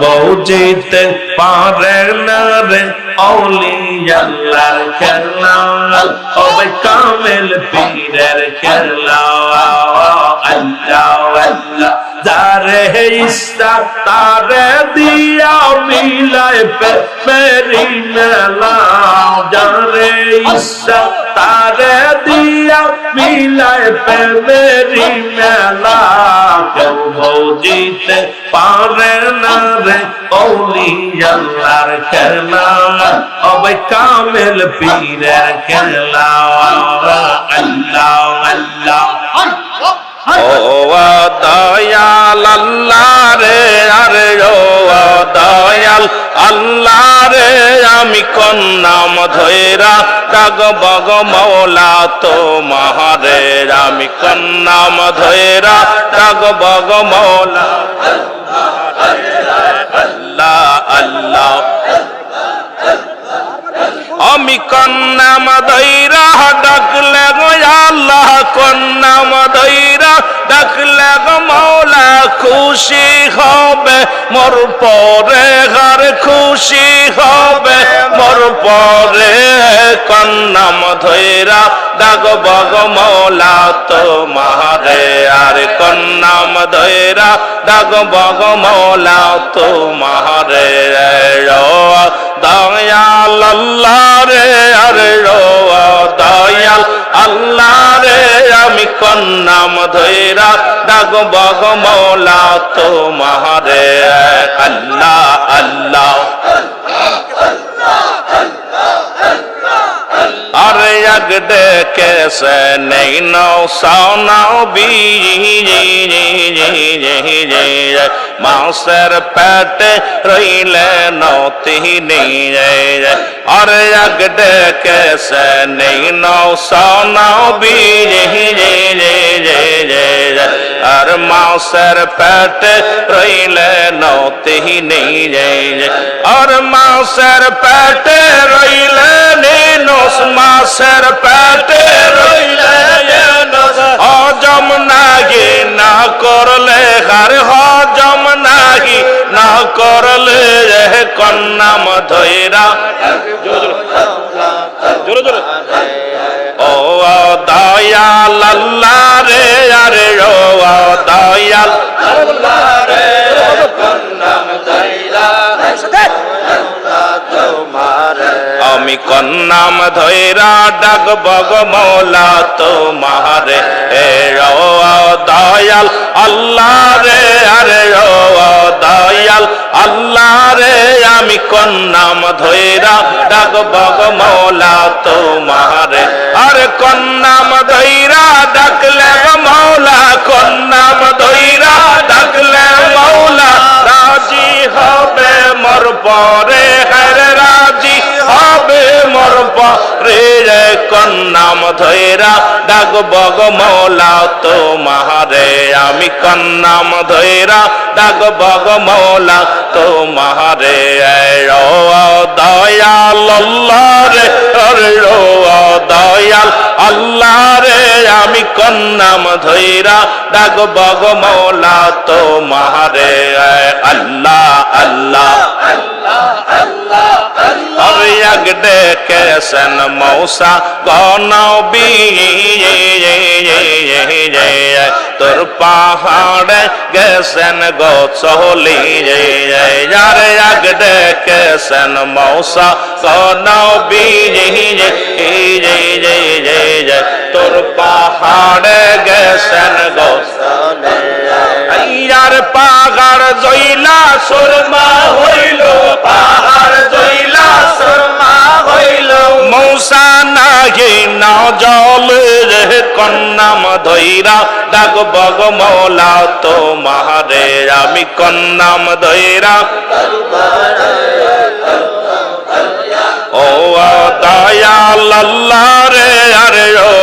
বউ যেতে পারে না রে আল্লাহর খেলা। ওবে কামেল পীরের খেলা। আল্লাহ আল্লাহ, যারে ইচ্ছা তারে দিয়া মিলায় পে মেলা। যারে ইচ্ছা তারে দিয়া মিলায় পে মেলা। কেউ বৌজিতে পারে না রে আল্লাহর খেলা। অবে কামেল পীরের খেলা। আল্লাহ আল্লাহ। দয়াল আল্লাহ রে, আরে দয়াল আল্লাহ আমি কোন নাম ধৈরা ডাক বগ মৌলা তো মহারে আমি কোন নাম ধৈরা ডাক বগ মৌলা আল্লাহ আল্লাহ আমি কন্নাম দৈরা ডাকলে গো আল্লাহ। কন্নাম দৈরা ডাকলে গো মৌলা। খুশি হবে, মোর পরে ঘর খুশি হবে। পরে কন্নাম ধৈরা ডাক বগ মৌলা তো মারে আর কন্নাম ধৈরা ডাক বগ মৌলা তো মারে দয়াল আল্লাহ রে, আরে দয়াল আল্লাহ রে। আমি কন্নাম ধৈরা ডাক বগ মৌলা তো মারে আল্লাহ আল্লাহ ডেকে সে নেই নৌ সাও বি মাসের পেটে রইলে নতি নেই আরে ডেকে সে নেই নৌ সাও বি আর মাসের পেটে রইলে নতি নেই আর মাসের পেটে রইলে নেনস মাসের পেটে রইলে হজম নাহি না করলে হার হজম নাহি না করলে কন্নাম ধৈরা জোরে জোরে। ও দয়াল আল্লাহ রে, আরে, ও দয়াল। আল্লাহ আমি কন্নাম ধৈরা ডাক বগ মৌলা তোমারে। হে দয়াল, আল্লাহ রে, আরে দয়াল, আল্লাহ রে, আমি কন্নাম ধৈরা ডাক বগ মৌলা তোমারে। আরে কন্নাম বগ মৌলা তো মাহারে আমি কন্নাম ধৈরা ডাক বগ মৌলা তো মাহারে রো দয়াল আল্লাহ রে দয়াল আল্লাহ রে, আমি কন্নাম ধৈরা ডাক বগ মৌলা তো মাহারে আল্লাহ আল্লাহ। আরে এক ডেকেছেন মৌসা গনবি তোর পাহাড়ে গেছেন গো চলি আরে এক ডেকেছেন মৌসা গনবি তোর পাহাড়ে গেছেন গো ইয়ার পাহাড় জইলা সুরমা হইল ধৈরা ডাক বগ মৌলা তো মারে আমি কন্যাম ধৈরা দয়াল আল্লাহ রে, আরে ও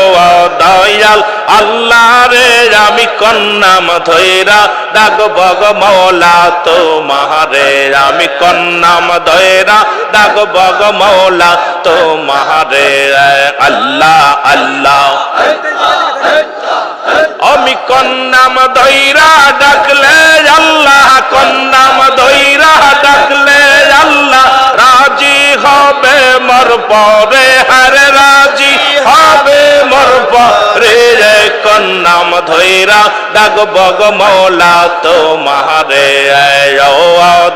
দয়াল আল্লাহ রে, আমি কন্নাম ধৈরা ডাক বগ মৌলা তো মারে আমি কন্নাম ধৈরা ডাক বগ মৌলা তো মারে আল্লাহ আল্লাহ। আমি কন্নাম দইরা ডাকলে আল্লাহ মর পরে রাজি হবে মর পরে। রে কন্নাম ধৈরা ডাক বগ মৌলা তো মারে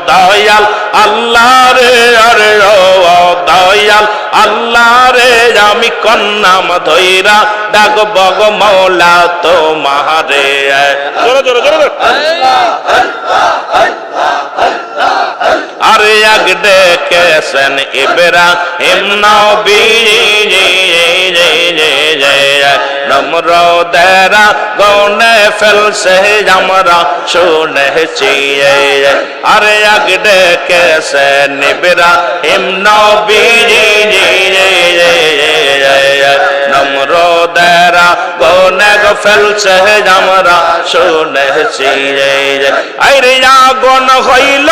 দয়াল আল্লাহ রে আরে দয়াল আল্লাহ রে আমি কন্নাম ধৈরা ডাক বগ মৌলা তো মহারে জোরে জোরে জোরে আল্লাহ আরে আগ ডেকেছেন ইবরা হিম নবী নম্র দেরা গনে ফেলছে আমরা শুনেছি আরে আগ ডেকেছেন ইবরা হিম নবী নম্র দেরা গনে ফেলছে আমরা শুনেছি আরে আগুন হইল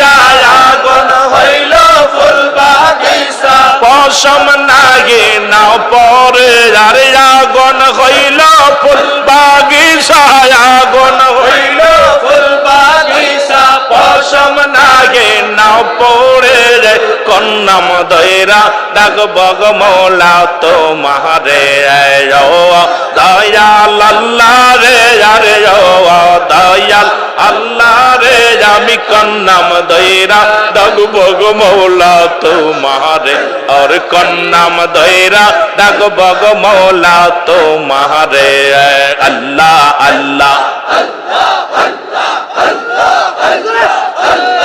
আগুন হইল ফুল বাগিচা পশম নাগে না পরে, আরে আগুন হইল ফুল বাগিচায় আগুন হইল ফুল বাগিচা পশম নাগে না পরে কন্নাম দৈরা ডাক বগ মৌলা তো মারে দয়াল আল্লাহ রে, আরে দয়াল আল্লাহ রে। আমি কন্নাম দৈরা ডাক বগ মৌলা তো মারে আর কন্নাম দৈরা ডাক বগ মৌলা তো আল্লাহ আল্লাহ আল্লাহ।